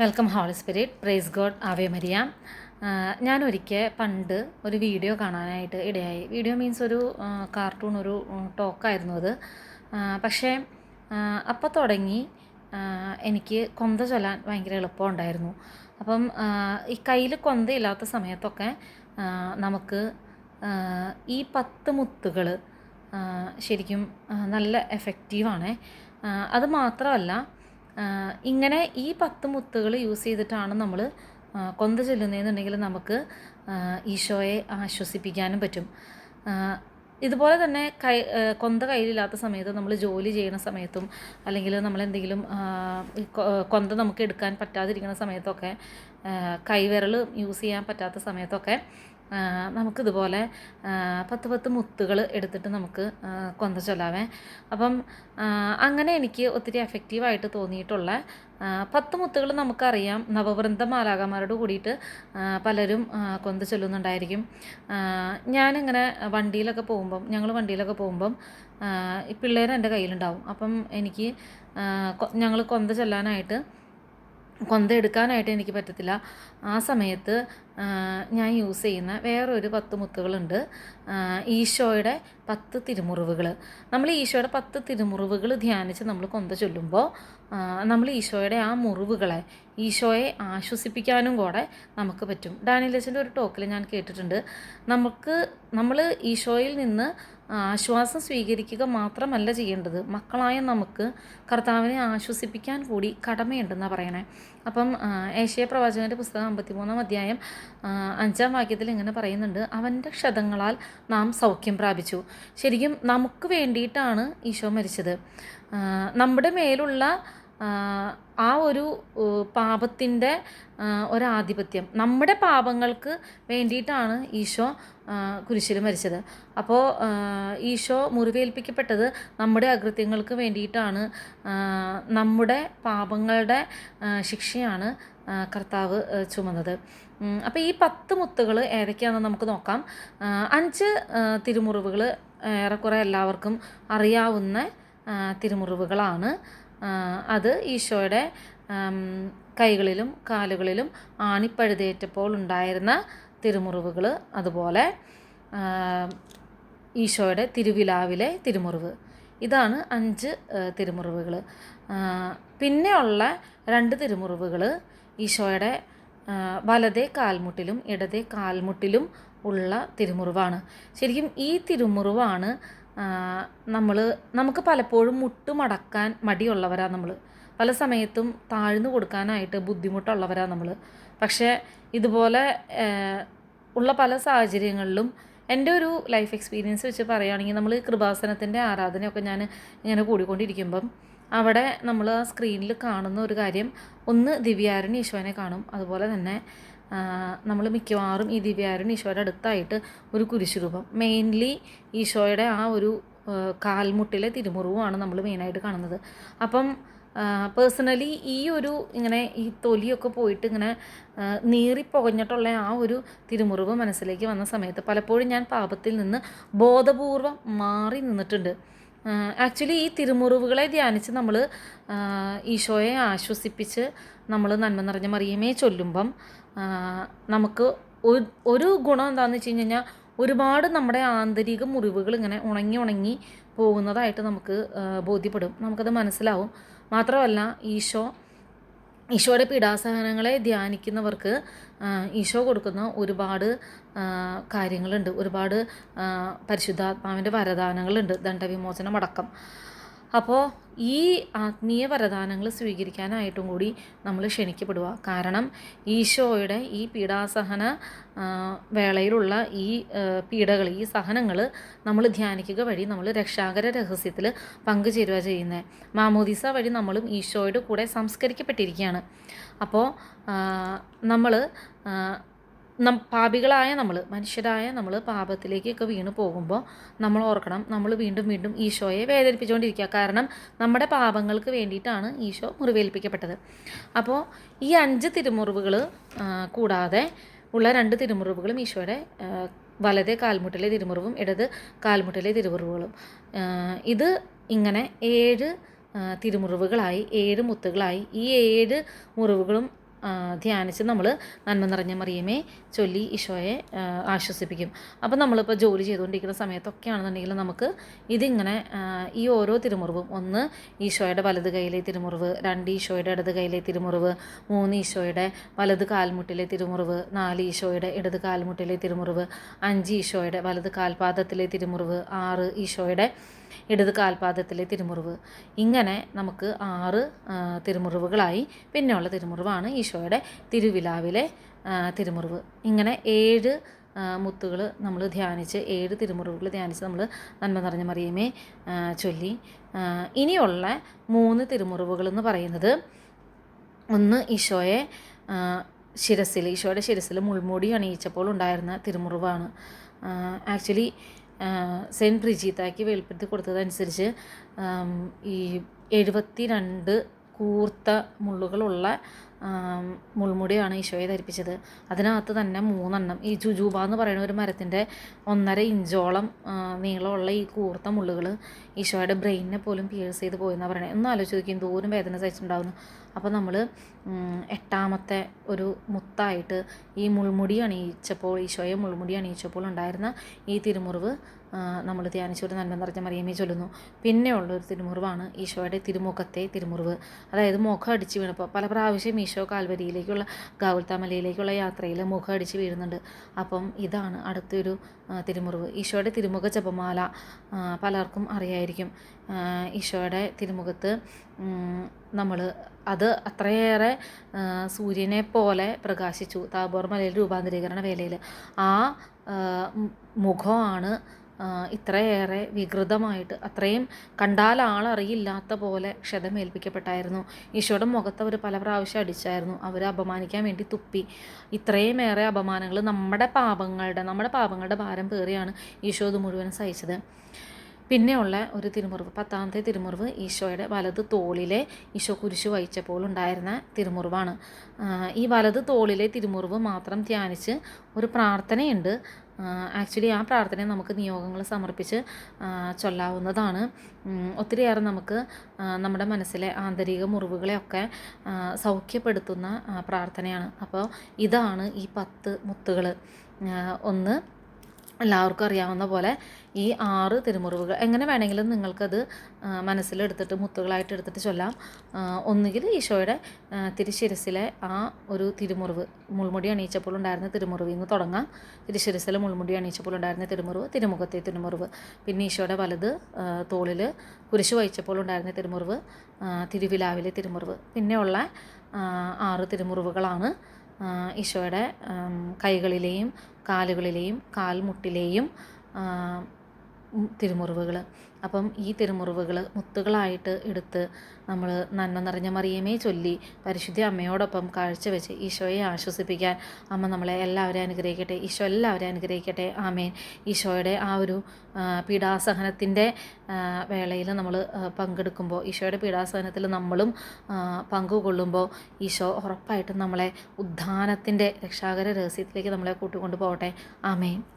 Welcome holy spirit praise God ave Maria ഞാൻ ഒരിക്കൽ പണ്ട് ഒരു വീഡിയോ കാണാനായിട്ട് ഇടയായി. വീഡിയോ മീൻസ് ഒരു കാർട്ടൂൺ ഒരു ടോക്കായിരുന്നു അത്. പക്ഷേ അപ്പോൾ തുടങ്ങി എനിക്ക് കൊന്ത ചൊല്ലാൻ ഭയങ്കര എളുപ്പമുണ്ടായിരുന്നു. അപ്പം ഈ കയ്യിൽ കൊന്തയില്ലാത്ത സമയത്തൊക്കെ നമുക്ക് ഈ പത്ത് മുത്തുകൾ ശരിക്കും നല്ല എഫക്റ്റീവാണ് അത് മാത്രമല്ല ഇങ്ങനെ ഈ പത്ത് മുത്തുകൾ യൂസ് ചെയ്തിട്ടാണ് നമ്മൾ കൊന്ത ചെല്ലുന്നതെന്നുണ്ടെങ്കിൽ നമുക്ക് ഈശോയെ ആശ്വസിപ്പിക്കാനും പറ്റും. ഇതുപോലെ തന്നെ കൈ കൊന്ത കയ്യിലില്ലാത്ത സമയത്ത് നമ്മൾ ജോലി ചെയ്യുന്ന സമയത്തും അല്ലെങ്കിൽ നമ്മളെന്തെങ്കിലും കൊന്ത നമുക്ക് എടുക്കാൻ പറ്റാതിരിക്കുന്ന സമയത്തൊക്കെ കൈവിരൽ യൂസ് ചെയ്യാൻ പറ്റാത്ത സമയത്തൊക്കെ നമുക്കിതുപോലെ പത്ത് പത്ത് മുത്തുകൾ എടുത്തിട്ട് നമുക്ക് കൊന്ത ചൊല്ലാവേ. അപ്പം അങ്ങനെ എനിക്ക് ഒത്തിരി എഫക്റ്റീവായിട്ട് തോന്നിയിട്ടുള്ള പത്ത് മുത്തുകൾ നമുക്കറിയാം. നവവൃന്ദ കൂടിയിട്ട് പലരും കൊന്ത ചൊല്ലുന്നുണ്ടായിരിക്കും. ഞാനിങ്ങനെ വണ്ടിയിലൊക്കെ പോകുമ്പം ഞങ്ങൾ വണ്ടിയിലൊക്കെ പോകുമ്പം ഈ പിള്ളേർ എന്റെ കയ്യിലുണ്ടാവും. അപ്പം എനിക്ക് ഞങ്ങൾ കൊന്ത ചൊല്ലാനായിട്ട് കൊന്ത എടുക്കാനായിട്ട് എനിക്ക് പറ്റത്തില്ല. ആ സമയത്ത് ഞാൻ യൂസ് ചെയ്യുന്ന വേറൊരു പത്ത് മുത്തുകളുണ്ട്. ഈശോയുടെ പത്ത് തിരുമുറിവുകൾ നമ്മൾ ഈശോയുടെ പത്ത് തിരുമുറിവുകൾ ധ്യാനിച്ച് നമ്മൾ കൊന്ത ചൊല്ലുമ്പോൾ നമ്മൾ ഈശോയുടെ ആ മുറിവുകളെ ഈശോയെ ആശ്വസിപ്പിക്കാനും കൂടെ നമുക്ക് പറ്റും. ഡാനിയലച്ചന്റെ ഒരു ടോക്കിൽ ഞാൻ കേട്ടിട്ടുണ്ട്. നമുക്ക് നമ്മൾ ഈശോയിൽ നിന്ന് ആശ്വാസം സ്വീകരിക്കുക മാത്രമല്ല ചെയ്യേണ്ടത് മക്കളായ നമുക്ക് കർത്താവിനെ ആശ്വസിപ്പിക്കാൻ കൂടി കടമയുണ്ടെന്നാണ് പറയണേ. അപ്പം ഏഷ്യ പ്രവാചകന്റെ പുസ്തകം അമ്പത്തിമൂന്നാം അധ്യായം അഞ്ചാം വാക്യത്തിൽ ഇങ്ങനെ പറയുന്നുണ്ട് അവന്റെ ക്ഷതങ്ങളാൽ നാം സൗഖ്യം പ്രാപിച്ചു. ശരിക്കും നമുക്ക് വേണ്ടിയിട്ടാണ് ഈശോ മരിച്ചത്. നമ്മുടെ മേലുള്ള ആ, ഒരു പാപത്തിന്റെ ഒരാധിപത്യം. നമ്മുടെ പാപങ്ങൾക്ക് വേണ്ടിയിട്ടാണ് ഈശോ കുരിശിൽ മരിച്ചത്. അപ്പോൾ ഈശോ മുറിവേൽപ്പിക്കപ്പെട്ടത് നമ്മുടെ അകൃത്യങ്ങൾക്ക് വേണ്ടിയിട്ടാണ്. നമ്മുടെ പാപങ്ങളുടെ ശിക്ഷയാണ് കർത്താവ് ചുമന്നത്. അപ്പോൾ ഈ പത്ത് മുത്തുകൾ ഏതൊക്കെയാണെന്ന് നമുക്ക് നോക്കാം. അഞ്ച് തിരുമുറിവുകൾ ഏറെക്കുറെ എല്ലാവർക്കും അറിയാവുന്ന തിരുമുറിവുകളാണ്. അത് ഈശോയുടെ കൈകളിലും കാലുകളിലും ആണിപ്പഴുതേറ്റപ്പോൾ ഉണ്ടായിരുന്ന തിരുമുറിവുകൾ അതുപോലെ ഈശോയുടെ തിരുവിലാവിലെ തിരുമുറിവ്. ഇതാണ് അഞ്ച് തിരുമുറിവുകൾ പിന്നെയുള്ള രണ്ട് തിരുമുറിവുകൾ ഈശോയുടെ വലതേ കാൽമുട്ടിലും ഇടതേ കാൽമുട്ടിലും ഉള്ള തിരുമുറിവാണ്. ശരിക്കും ഈ തിരുമുറിവാണ് നമ്മൾ നമുക്ക് പലപ്പോഴും മുട്ട് മടക്കാൻ മടിയുള്ളവരാണ് നമ്മൾ പല സമയത്തും താഴ്ന്നു കൊടുക്കാനായിട്ട് ബുദ്ധിമുട്ടുള്ളവരാണ് നമ്മൾ പക്ഷേ ഇതുപോലെ ഉള്ള പല സാഹചര്യങ്ങളിലും എന്റെ ഒരു ലൈഫ് എക്സ്പീരിയൻസ് വെച്ച് പറയുകയാണെങ്കിൽ നമ്മൾ കൃപാസനത്തിന്റെ ആരാധനയൊക്കെ ഞാൻ ഇങ്ങനെ കൂടിക്കൊണ്ടിരിക്കുമ്പം അവിടെ നമ്മൾ ആ സ്ക്രീനിൽ കാണുന്ന ഒരു കാര്യം ഒന്ന് ദിവ്യാരുണി ഈശോനെ കാണും. അതുപോലെ തന്നെ നമ്മൾ മിക്കവാറും ഈ ദിവ്യാരൻ ഈശോയുടെ അടുത്തായിട്ട് ഒരു കുരിശുരൂപം. മെയിൻലി ഈശോയുടെ ആ ഒരു കാൽമുട്ടിലെ തിരുമുറിവുമാണ് നമ്മൾ മെയിനായിട്ട് കാണുന്നത്. അപ്പം പേഴ്സണലി ഈ ഒരു ഇങ്ങനെ ഈ തൊലിയൊക്കെ പോയിട്ട് ഇങ്ങനെ നീറിപ്പൊകഞ്ഞിട്ടുള്ള ആ ഒരു തിരുമുറിവ് മനസ്സിലേക്ക് വന്ന സമയത്ത് പലപ്പോഴും ഞാൻ പാപത്തിൽ നിന്ന് ബോധപൂർവം മാറി നിന്നിട്ടുണ്ട്. ആക്ച്വലി ഈ തിരുമുറിവുകളെ ധ്യാനിച്ച് നമ്മൾ ഈശോയെ ആശ്വസിപ്പിച്ച് നമ്മൾ നന്മ നിറഞ്ഞ മറിയമേ ചൊല്ലുമ്പം നമുക്ക് ഒരു- ഗുണം എന്താണെന്ന് വെച്ച് കഴിഞ്ഞാൽ ഒരുപാട് നമ്മുടെ ആന്തരിക മുറിവുകൾ ഇങ്ങനെ ഉണങ്ങി ഉണങ്ങി പോകുന്നതായിട്ട് നമുക്ക് ബോധ്യപ്പെടും. നമുക്കത് മനസ്സിലാവും. മാത്രമല്ല ഈശോ ഈശോയുടെ പീഡാസഹനങ്ങളെ ധ്യാനിക്കുന്നവർക്ക് ഈശോ കൊടുക്കുന്ന ഒരുപാട് കാര്യങ്ങളുണ്ട്. ഒരുപാട് പരിശുദ്ധാത്മാവിന്റെ വരദാനങ്ങളുണ്ട്. ദണ്ഡവിമോചനം അടക്കം. അപ്പോൾ ഈ ആത്മീയ വരദാനങ്ങൾ സ്വീകരിക്കാനായിട്ടും കൂടി നമ്മൾ ക്ഷണിക്കപ്പെടുക കാരണം ഈശോയുടെ ഈ പീഡാസഹന വേളയിലുള്ള ഈ പീഡകൾ ഈ സഹനങ്ങൾ നമ്മൾ ധ്യാനിക്കുക വഴി നമ്മൾ രക്ഷാകര രഹസ്യത്തിൽ പങ്കുചേരുക ചെയ്യുന്നത് മാമോദിസ വഴി നമ്മളും ഈശോയുടെ കൂടെ സംസ്കരിക്കപ്പെട്ടിരിക്കുകയാണ് അപ്പോൾ നമ്മൾ നം പാപികളായ നമ്മൾ മനുഷ്യരായ നമ്മൾ പാപത്തിലേക്കൊക്കെ വീണ് പോകുമ്പോൾ നമ്മൾ ഓർക്കണം നമ്മൾ വീണ്ടും വീണ്ടും ഈശോയെ വേദനിപ്പിച്ചുകൊണ്ടിരിക്കുക. കാരണം നമ്മുടെ പാപങ്ങൾക്ക് വേണ്ടിയിട്ടാണ് ഈശോ മുറിവേൽപ്പിക്കപ്പെട്ടത്. അപ്പോൾ ഈ അഞ്ച് തിരുമുറിവുകൾ കൂടാതെ ഉള്ള രണ്ട് തിരുമുറിവുകളും ഈശോയുടെ വലതേ കാൽമുട്ടിലെ തിരുമുറിവും ഇടത് കാൽമുട്ടിലെ തിരുമുറിവുകളും. ഇത് ഇങ്ങനെ ഏഴ് തിരുമുറിവുകളായി ഏഴ് മുത്തുകളായി ഈ ഏഴ് മുറിവുകളും ധ്യാനിച്ച് നമ്മൾ നന്മ നിറഞ്ഞ മറിയമേ ചൊല്ലി ഈശോയെ ആശ്വസിപ്പിക്കും. അപ്പം നമ്മളിപ്പോൾ ജോലി ചെയ്തുകൊണ്ടിരിക്കുന്ന സമയത്തൊക്കെയാണെന്നുണ്ടെങ്കിൽ നമുക്ക് ഇതിങ്ങനെ ഈ ഓരോ തിരുമുറിവും ഒന്ന് ഈശോയുടെ വലത് കൈയിലെ തിരുമുറിവ് രണ്ട് ഈശോയുടെ ഇടത് കൈയിലെ തിരുമുറിവ് മൂന്ന് ഈശോയുടെ വലത് കാൽമുട്ടിലെ തിരുമുറിവ് നാല് ഈശോയുടെ ഇടത് കാൽമുട്ടിലെ തിരുമുറിവ് അഞ്ച് ഈശോയുടെ വലത് കാൽപാദത്തിലെ തിരുമുറിവ് ആറ് ഈശോയുടെ ഇടത് കാൽപാദത്തിലെ തിരുമുറിവ്. ഇങ്ങനെ നമുക്ക് ആറ് തിരുമുറിവുകളായി. പിന്നെയുള്ള തിരുമുറിവാണ് ഈശോയുടെ തിരുവിലാവിലെ തിരുമുറിവ്. ഇങ്ങനെ ഏഴ് മുത്തുകൾ നമ്മൾ ധ്യാനിച്ച് ഏഴ് തിരുമുറിവുകൾ ധ്യാനിച്ച് നമ്മൾ നന്മ നിറഞ്ഞ മറിയമേ ചൊല്ലി. ഇനിയുള്ള മൂന്ന് തിരുമുറിവുകൾ എന്ന് പറയുന്നത് ഒന്ന് ഈശോയെ ശിരസിൽ ഈശോയുടെ ശിരസിൽ മുൾമുടി അണിയിച്ചപ്പോൾ ഉണ്ടായിരുന്ന തിരുമുറിവാണ്. ആക്ച്വലി സെന്റ് ബ്രിജീത്താക്ക് വെളിപ്പെടുത്തി കൊടുത്തതനുസരിച്ച് ഈ എഴുപത്തി രണ്ട് കൂർത്ത മുള്ളുകളുള്ള മുൾമുടിയാണ് ഈശോയെ ധരിപ്പിച്ചത്. അതിനകത്ത് തന്നെ മൂന്നെണ്ണം. ഈ ജുജൂബ എന്ന് പറയുന്ന ഒരു മരത്തിന്റെ ഒന്നര ഇഞ്ചോളം നീളമുള്ള ഈ കൂർത്ത മുള്ളുകൾ ഈശോയുടെ ബ്രെയിനിനെ പോലും പിയേഴ്സ് ചെയ്ത് പോയെന്നാണ് പറയുന്നത് ഒന്ന് ആലോചിച്ച് നോക്കി എന്തോരം വേദന സഹിച്ചിട്ടുണ്ടാവുന്നു. അപ്പോൾ നമ്മൾ എട്ടാമത്തെ ഒരു മുത്തായിട്ട് ഈ മുൾമുടി അണിയിച്ചപ്പോൾ ഈശോയെ മുൾമുടി അണിയിച്ചപ്പോൾ ഉണ്ടായിരുന്ന ഈ തിരുമുറിവ് നമ്മൾ ധ്യാനിച്ച ഒരു നന്മ നിറഞ്ഞ മറിയമ്മയെ ചൊല്ലുന്നു. പിന്നെയുള്ള ഒരു തിരുമുറിവാണ് ഈശോയുടെ തിരുമുഖത്തെ തിരുമുറിവ്. അതായത് മുഖം അടിച്ച് വീണപ്പോൾ. പല പ്രാവശ്യം ഈശോ കാൽവരിയിലേക്കുള്ള ഗാവുൽത്താമലയിലേക്കുള്ള യാത്രയിൽ മുഖം അടിച്ച് വീഴുന്നുണ്ട്. അപ്പം ഇതാണ് അടുത്തൊരു തിരുമുറിവ്. ഈശോയുടെ തിരുമുഖ ജപമാല പലർക്കും അറിയായിരിക്കും. ഈശോയുടെ തിരുമുഖത്ത് നമ്മൾ അത് അത്രയേറെ സൂര്യനെ പോലെ പ്രകാശിച്ചു താബോർ മലയിൽ രൂപാന്തരീകരണ വേലയിൽ. ആ മുഖമാണ് ഇത്രയേറെ വികൃതമായിട്ട് അത്രയും കണ്ടാൽ ആളറിയില്ലാത്ത പോലെ ക്ഷതമേൽപ്പിക്കപ്പെട്ടായിരുന്നു ഈശോയുടെ മുഖത്ത് അവർ പല പ്രാവശ്യം അടിച്ചായിരുന്നു. അവരെ അപമാനിക്കാൻ വേണ്ടി തുപ്പി. ഇത്രയുമേറെ അപമാനങ്ങൾ നമ്മുടെ പാപങ്ങളുടെ നമ്മുടെ പാപങ്ങളുടെ ഭാരം പേറിയാണ് ഈശോ ഇത് മുഴുവൻ സഹിച്ചത്. പിന്നെയുള്ള ഒരു തിരുമുറിവ് പത്താമത്തെ തിരുമുറിവ് ഈശോയുടെ വലത് തോളിലെ ഈശോ കുരിശു വഹിച്ചപ്പോൾ ഉണ്ടായിരുന്ന തിരുമുറിവാണ്. ഈ വലത് തോളിലെ തിരുമുറിവ് മാത്രം ധ്യാനിച്ച് ഒരു പ്രാർത്ഥനയുണ്ട്. ആക്ച്വലി ആ പ്രാർത്ഥനയെ നമുക്ക് നിയോഗങ്ങൾ സമർപ്പിച്ച് ചൊല്ലാവുന്നതാണ്. ഒത്തിരിയേറെ നമുക്ക് നമ്മുടെ മനസ്സിലെ ആന്തരിക മുറിവുകളെയൊക്കെ സൗഖ്യപ്പെടുത്തുന്ന പ്രാർത്ഥനയാണ്. അപ്പോൾ ഇതാണ് ഈ പത്ത് മുത്തുകൾ ഒന്ന് എല്ലാവർക്കും അറിയാവുന്ന പോലെ ഈ ആറ് തിരുമുറിവുകൾ എങ്ങനെ വേണമെങ്കിലും നിങ്ങൾക്കത് മനസ്സിലെടുത്തിട്ട് മുത്തുകളായിട്ട് എടുത്തിട്ട് ചൊല്ലാം ഒന്നുകിൽ ഈശോയുടെ തിരുശിരസിലെ ആ ഒരു തിരുമുറിവ് മുൾമുടി അണിയിച്ചപ്പോൾ ഉണ്ടായിരുന്ന തിരുമുറിവിൽ നിന്ന് തുടങ്ങാം. തിരുശിരസിലെ മുൾമുടി അണിയിച്ചപ്പോൾ ഉണ്ടായിരുന്ന തിരുമുറിവ് തിരുമുഖത്തെ തിരുമുറിവ്. പിന്നെ ഈശോയുടെ വലത് തോളിൽ കുരിശു വഹിച്ചപ്പോൾ ഉണ്ടായിരുന്ന തിരുമുറിവ് തിരുവിലാവിലെ തിരുമുറിവ്. പിന്നെയുള്ള ആറ് തിരുമുറിവുകളാണ്. ഈശോയുടെ കൈകളിലെയും കാലുകളിലെയും കാൽമുട്ടിലെയും തിരുമുറിവുകൾ അപ്പം ഈ തിരുമുറിവുകൾ മുത്തുകളായിട്ട് എടുത്ത് നമ്മൾ നന്മ നിറഞ്ഞ മറിയമേ ചൊല്ലി പരിശുദ്ധ അമ്മയോടൊപ്പം കാഴ്ചവെച്ച് ഈശോയെ ആശ്വസിപ്പിക്കാൻ അമ്മ നമ്മളെ എല്ലാവരെയും അനുഗ്രഹിക്കട്ടെ. ഈശോ എല്ലാവരെയും അനുഗ്രഹിക്കട്ടെ. ആമേൻ. ഈശോയുടെ ആ ഒരു പീഡാസഹനത്തിന്റെ വേളയിൽ നമ്മൾ പങ്കെടുക്കുമ്പോൾ ഈശോയുടെ പീഡാസഹനത്തിൽ നമ്മളും പങ്കുകൊള്ളുമ്പോൾ ഈശോ ഉറപ്പായിട്ടും നമ്മളെ ഉദ്ധാനത്തിന്റെ രക്ഷാകര രഹസ്യത്തിലേക്ക് നമ്മളെ കൂട്ടിക്കൊണ്ടു പോകട്ടെ. ആമേൻ.